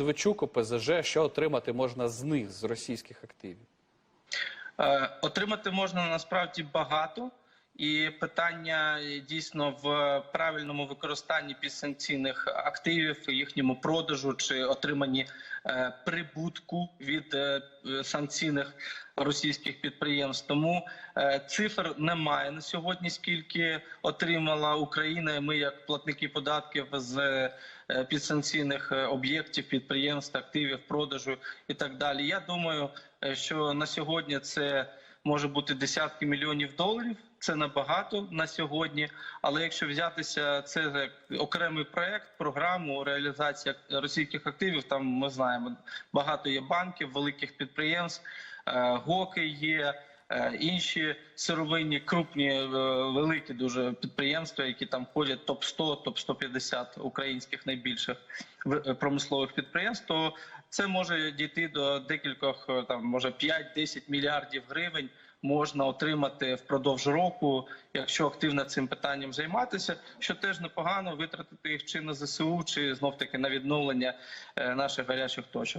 Медведчук, ОПЗЖ, що отримати можна з них, з російських активів? Е, Отримати можна насправді багато, і питання е, дійсно в правильному використанні підсанкційних активів, їхньому продажу чи отриманні е, прибутку від е, санкційних російських підприємств. Тому цифр немає на сьогодні, скільки отримала Україна. Ми, як платники податків з підсанкційних об'єктів, підприємств, активів, продажу і так далі. Я думаю, що на сьогодні це може бути десятки мільйонів доларів. Це набагато на сьогодні. Але якщо взятися це як окремий проект, програму реалізація російських активів, там ми знаємо багато є банків, великих підприємств, е, гоки є. Е, Інші сировинні крупні е, великі дуже підприємства, які там входять топ 100 топ 150 українських найбільших е, промислових підприємств, то це може дійти до декількох там може 5-10 мільярдів гривень можна отримати впродовж року, якщо активно цим питанням займатися, що теж непогано витратити їх чи на ЗСУ, чи знов таки на відновлення наших гарячих точок.